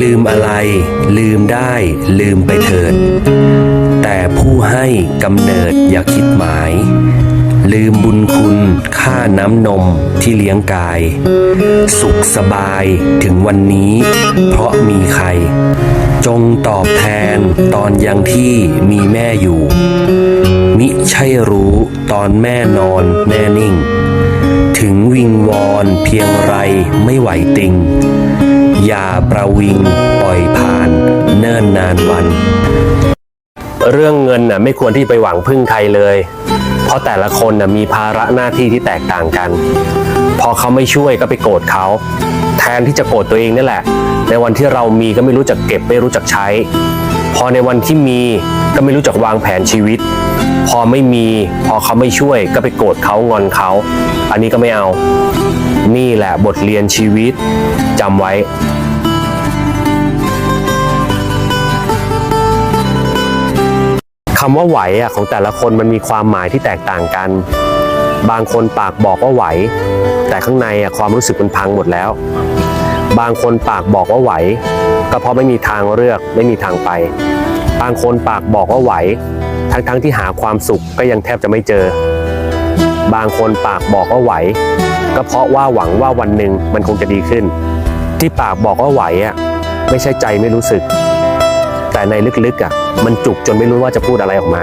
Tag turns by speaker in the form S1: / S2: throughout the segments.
S1: ลืมอะไร ลืมได้ ลืมไปเถิด แต่ผู้ให้กำเนิดอย่าคิดหมาย ลืมบุญคุณค่าน้ำนมที่เลี้ยงกาย สุขสบายถึงวันนี้ เพราะมีใคร จงตอบแทนตอนยังที่มีแม่อยู่ มิใช่รู้ตอนแม่นอนแน่นิ่ง ถึงวิงวอนเพียงไรไม่ไหวติง อย่าประวิงปล่อยผ่าน เนิ่นนานวัน เรื่องเงินน่ะไม่ควรที่ไปหวังพึ่งใครเลย เพราะแต่ละคนน่ะมีภาระหน้าที่ที่แตกต่างกัน พอเขาไม่ช่วยก็ไปโกรธเขาแทนที่จะโกรธตัวเองนี่แหละ ในวันที่เรามีก็ไม่รู้จักเก็บไม่รู้จักใช้ พอในวันที่มีก็ไม่รู้จักวางแผนชีวิต พอไม่มี พอเขาไม่ช่วยก็ไปโกรธเขางอนเขา อันนี้ก็ไม่เอา นี่แหละบทเรียนชีวิตจำไว้คำว่าไหวอะของแต่ละคนมันมีความหมายที่แตกต่างกัน บางคนปากบอกว่าไหว แต่ข้างในอะความรู้สึกมันพังหมดแล้ว บางคนปากบอกว่าไหว ก็เพราะไม่มีทางเลือกไม่มีทางไป บางคนปากบอกว่าไหว ทั้งๆที่หาความสุขก็ยังแทบจะไม่เจอ บางคนปากบอกว่าไหว ก็เพราะว่าหวังว่าวันหนึ่งมันคงจะดีขึ้น ที่ปากบอกว่าไหวอะไม่ใช่ใจไม่รู้สึก แต่ในลึกๆอะมันจุกจนไม่รู้ว่าจะพูดอะไรออกมา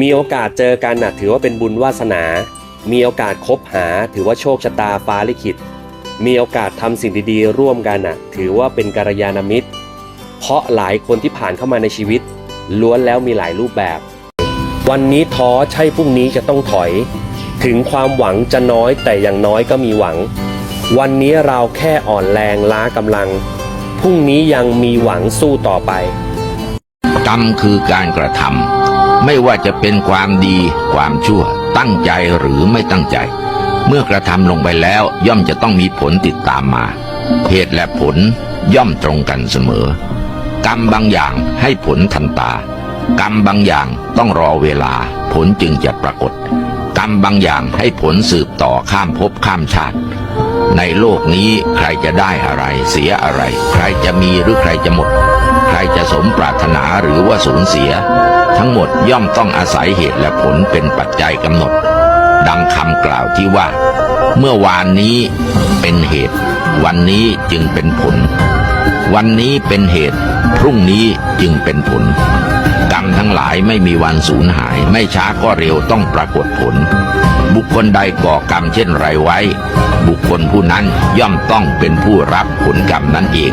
S1: มีโอกาสเจอกันน่ะถือว่าเป็นบุญวาสนา มีโอกาสคบหาถือว่าโชคชะตาฟ้าลิขิต มีโอกาสทำสิ่งดีๆ ร่วมกันน่ะถือว่าเป็นกัลยาณมิตร เพราะหลายคนที่ผ่านเข้ามาในชีวิต ล้วนแล้วมีหลายรูปแบบ วันนี้ท้อใช่พรุ่งนี้จะต้องถอย ถึงความหวังจะน้อยแต่อย่างน้อยก็มีหวัง วันนี้เราแค่อ่อนแรงล้ากำลัง พรุ่งนี้ยังมีหวังสู้ต่อไป
S2: กรรมคือการกระทำ ไม่ว่าจะเป็นความดีความชั่ว ตั้งใจหรือไม่ตั้งใจ เมื่อกระทำลงไปแล้วย่อมจะต้องมีผลติดตามมา เหตุและผลย่อมตรงกันเสมอ กรรมบางอย่างให้ผลทันตา กรรมบางอย่างต้องรอเวลา ผลจึงจะปรากฏ กรรมบางอย่างให้ผลสืบต่อข้ามภพข้ามชาติ ในโลกนี้ใครจะได้อะไร เสียอะไร ใครจะมีหรือใครจะหมด ใครจะสมปรารถนาหรือว่าสูญเสีย ทั้งหมดย่อมต้องอาศัยเหตุและผลเป็นปัจจัยกำหนด ดังคำกล่าวที่ว่า เมื่อวานนี้เป็นเหตุ วันนี้จึงเป็นผล วันนี้เป็นเหตุ พรุ่งนี้จึงเป็นผล กรรมทั้งหลายไม่มีวันสูญหาย ไม่ช้าก็เร็วต้องปรากฏผล บุคคลใดก่อกรรมเช่นไรไว้ บุคคลผู้นั้นย่อมต้องเป็นผู้รับผลกรรมนั้นเอง